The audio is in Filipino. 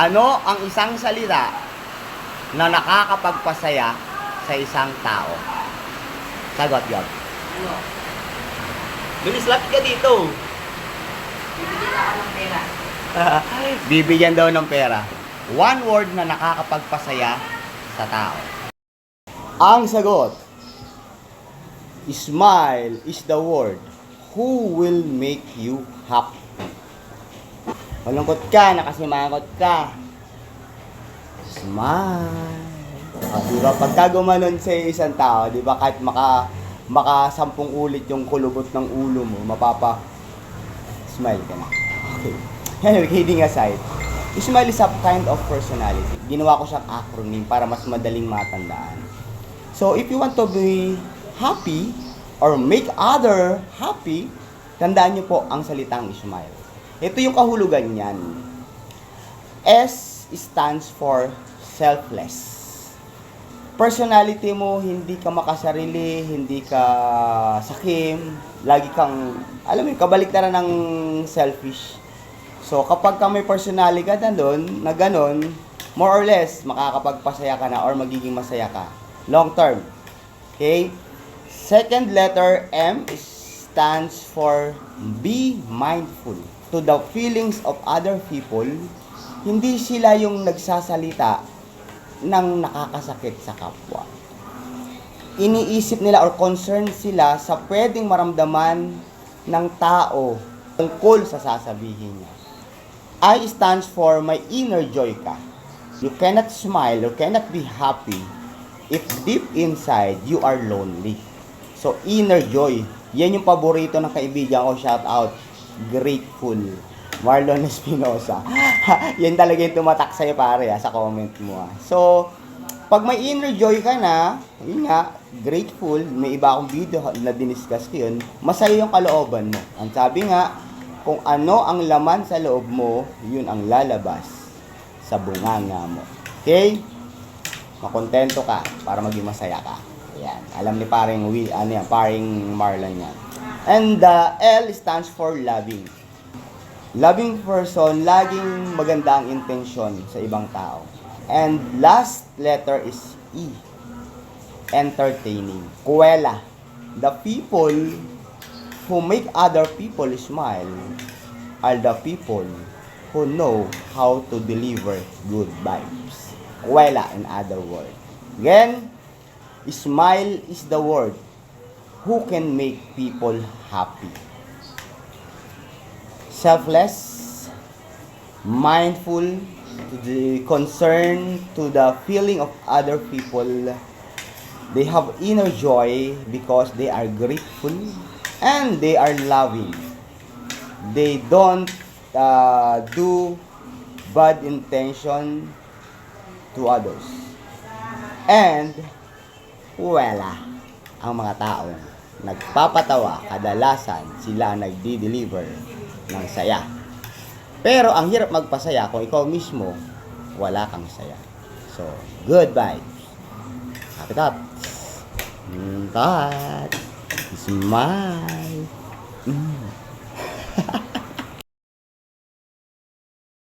Ano ang isang salita na nakakapagpasaya sa isang tao? Sagot, Yob. Ano? Bilis lapit ka dito. Bibigyan ako ng pera. Bibigyan daw ng pera. One word na nakakapagpasaya sa tao. Ang sagot. Smile is the word who will make you happy. Malungkot ka, nakasimangot ka. Smile. Ah, di ba? Pagka gumanon sa isang tao, di ba, kahit maka, maka sampung ulit yung kulubot ng ulo mo, mapapa, smile ka na. Okay. Anyway, kidding aside, smile is a kind of personality. Ginawa ko siyang acronym para mas madaling matandaan. So, if you want to be happy or make other happy, tandaan niyo po ang salitang smile. Ito yung kahulugan niyan. S stands for selfless. Personality mo, hindi ka makasarili, hindi ka sakim, lagi kang, alam mo, yun, kabaliktaran ng selfish. So, kapag ka may personality ka na doon, na ganun, more or less, makakapagpasaya ka na or magiging masaya ka. Long term. Okay? Second letter M is, stands for be mindful to the feelings of other people. Hindi sila yung nagsasalita ng nakakasakit sa kapwa. Iniisip nila or concerned sila sa pwedeng maramdaman ng tao tungkol sa sasabihin niya. I stands for my inner joy ka. You cannot smile, you cannot be happy if deep inside you are lonely. So, inner joy. Yan yung paborito ng kaibigan ko. Shout out. Grateful. Marlon Espinosa. yan talaga yung tumatak sa'yo pare ah, sa comment mo ah. So, pag may inner joy ka na, yun nga, grateful, may iba akong video na diniscuss ko yun, masaya yung kalooban mo. Ang sabi nga, kung ano ang laman sa loob mo, yun ang lalabas sa bunganga mo. Okay? makontento ka para maging masaya ka. Yan. Alam ni paring Will, ano yan, paring Marlon yan. And the L stands for loving. Loving person, laging maganda ang intensyon sa ibang tao. And last letter is E. Entertaining. Kuwela. The people who make other people smile are the people who know how to deliver good vibes. Kuwela, in other words. Again, smile is the word who can make people happy. Selfless, mindful, to the concern to the feeling of other people. They have inner joy because they are grateful and they are loving. They don't uh, do bad intention to others. And, wala, ang mga tao nagpapatawa, kadalasan sila nagdi-deliver ng saya. Pero ang hirap magpasaya kung ikaw mismo wala kang saya. So, good vibes. Happy thoughts. Mm, thought. Smile. Mm.